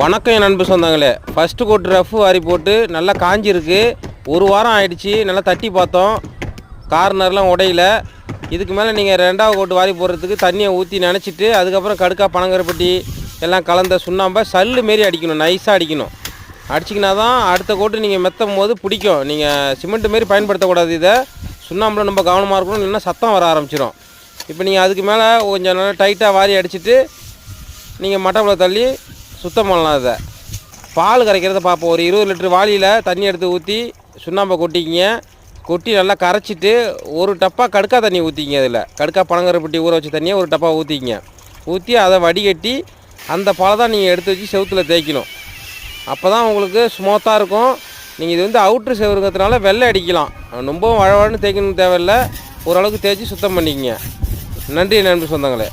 வணக்கம் என் நண்பு சொந்தங்களே. ஃபஸ்ட்டு கோட்டு ரஃப் வாரி போட்டு நல்லா காஞ்சிருக்கு. ஒரு வாரம் ஆயிடுச்சு நல்லா தட்டி பார்த்தோம். கார்னர்லாம் உடையில. இதுக்கு மேலே நீங்கள் ரெண்டாவது கோட்டு வாரி போடுறதுக்கு தண்ணியை ஊற்றி நினச்சிட்டு அதுக்கப்புறம் கடுக்கா பனங்கரப்பட்டி எல்லாம் கலந்த சுண்ணாம்பை சல்லு மாரி அடிக்கணும் நைஸாக அடிக்கணும். அடிச்சிங்கன்னா தான் அடுத்த கோட்டு நீங்கள் மெத்தும் போது பிடிக்கும். நீங்கள் சிமெண்ட் மாரி பயன்படுத்தக்கூடாது இதை. சுண்ணாம்பில் ரொம்ப கவனமாக இருக்கணும் இல்லைன்னா சத்தம் வர ஆரம்பிச்சிடும் இப்போ நீங்கள் அதுக்கு மேலே கொஞ்சம் நல்லா டைட்டாக வாரி அடிச்சிட்டு நீங்கள் மட்டப்பில் தள்ளி சுத்தம் பண்ணலாம் அதை பால் கரைக்கிறத பார்ப்போம். ஒரு இருபது லிட்டர் வாளியில் தண்ணி எடுத்து ஊற்றி சுண்ணாம்பை கொட்டிக்கிங்க. கொட்டி நல்லா கரைச்சிட்டு ஒரு டப்பா கடுக்கா தண்ணி ஊற்றிக்கிங்க அதில் கடுக்கா பனங்கருப்பட்டி ஊற வச்ச தண்ணியை ஒரு டப்பா ஊற்றிக்கிங்க ஊற்றி அதை வடிகட்டி அந்த பாலை தான் நீங்கள் எடுத்து வச்சு செவுத்தில் தேய்க்கணும். அப்போ தான் உங்களுக்கு ஸ்மூத்தாக இருக்கும். நீங்கள் இது வந்து அவுட்ரு செவருங்கிறதுனால வெள்ளை அடிக்கலாம். ரொம்பவும் வழவழன்னு தேய்க்கணும் தேவையில்லை. ஓரளவுக்கு தேய்ச்சி சுத்தம் பண்ணிக்கங்க. நன்றி நன்றி சொந்தங்களே.